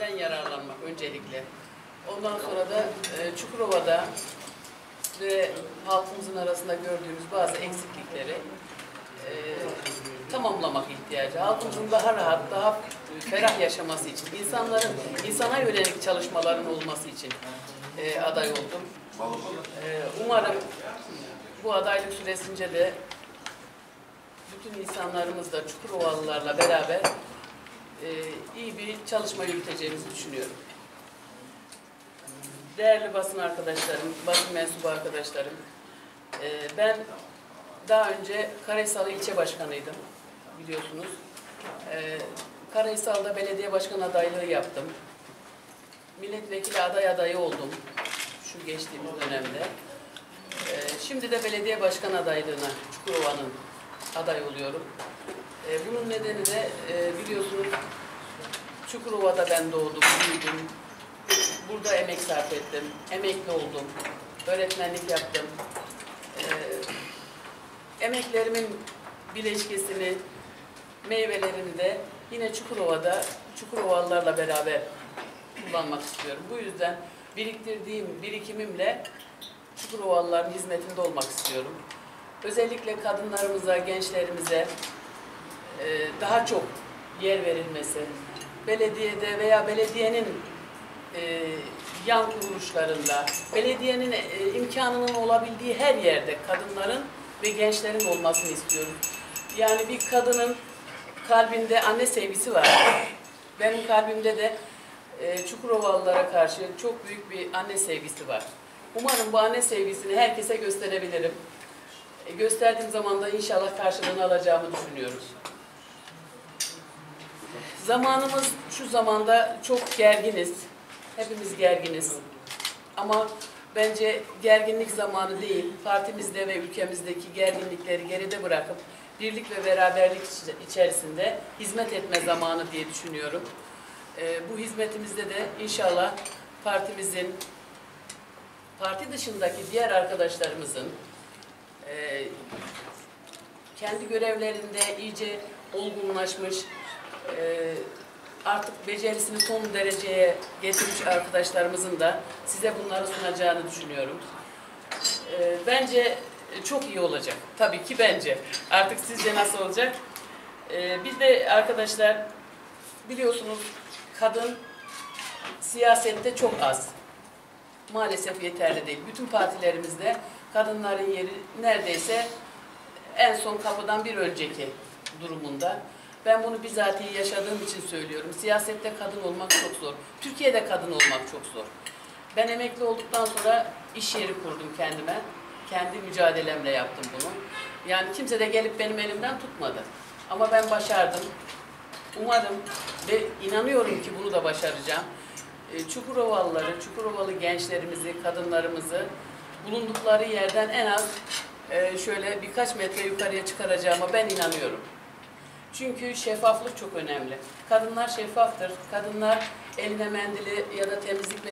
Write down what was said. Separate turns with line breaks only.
hizmetlerinden yararlanmak öncelikle. Ondan sonra da e, Çukurova'da ve halkımızın arasında gördüğümüz bazı eksiklikleri e, tamamlamak ihtiyacı. Halkımızın daha rahat, daha ferah yaşaması için, insanların insana yönelik çalışmaların olması için e, aday oldum. E, umarım bu adaylık süresince de bütün insanlarımız da Çukurovalılarla beraber e, iyi bir çalışma yürüteceğimizi düşünüyorum. Değerli basın arkadaşlarım, basın mensubu arkadaşlarım, e, ben daha önce Karahisalı ilçe başkanıydım biliyorsunuz. E, Karahisal'da belediye başkan adaylığı yaptım. Milletvekili aday adayı oldum şu geçtiğimiz dönemde. E, şimdi de belediye başkan adaylığına Çukurova'nın aday oluyorum. E, bunun nedeni de e, biliyorsunuz Çukurova'da ben doğdum, büyüdüm. Burada emek sarf ettim, emekli oldum, öğretmenlik yaptım. E, emeklerimin bileşkesini, meyvelerini de yine Çukurova'da Çukurovalılarla beraber kullanmak istiyorum. Bu yüzden biriktirdiğim birikimimle Çukurovalıların hizmetinde olmak istiyorum. Özellikle kadınlarımıza, gençlerimize daha çok yer verilmesi, belediyede veya belediyenin e, yan kuruluşlarında, belediyenin e, imkanının olabildiği her yerde kadınların ve gençlerin olmasını istiyorum. Yani bir kadının kalbinde anne sevgisi var. Benim kalbimde de e, Çukurovalılara karşı çok büyük bir anne sevgisi var. Umarım bu anne sevgisini herkese gösterebilirim. E, gösterdiğim zaman da inşallah karşılığını alacağımı düşünüyoruz. Zamanımız şu zamanda çok gerginiz. Hepimiz gerginiz. Ama bence gerginlik zamanı değil, partimizde ve ülkemizdeki gerginlikleri geride bırakıp birlik ve beraberlik iç- içerisinde hizmet etme zamanı diye düşünüyorum. Ee, bu hizmetimizde de inşallah partimizin, parti dışındaki diğer arkadaşlarımızın e, kendi görevlerinde iyice olgunlaşmış, e, artık becerisini son dereceye getirmiş arkadaşlarımızın da size bunları sunacağını düşünüyorum. E, bence çok iyi olacak. Tabii ki bence. Artık sizce nasıl olacak? E, biz de arkadaşlar biliyorsunuz kadın siyasette çok az. Maalesef yeterli değil. Bütün partilerimizde kadınların yeri neredeyse en son kapıdan bir önceki durumunda. Ben bunu bizatihi yaşadığım için söylüyorum. Siyasette kadın olmak çok zor. Türkiye'de kadın olmak çok zor. Ben emekli olduktan sonra iş yeri kurdum kendime. Kendi mücadelemle yaptım bunu. Yani kimse de gelip benim elimden tutmadı. Ama ben başardım. Umarım ve inanıyorum ki bunu da başaracağım. E, Çukurovalıları, Çukurovalı gençlerimizi, kadınlarımızı bulundukları yerden en az e, şöyle birkaç metre yukarıya çıkaracağıma ben inanıyorum. Çünkü şeffaflık çok önemli. Kadınlar şeffaftır. Kadınlar eline mendili ya da temizlik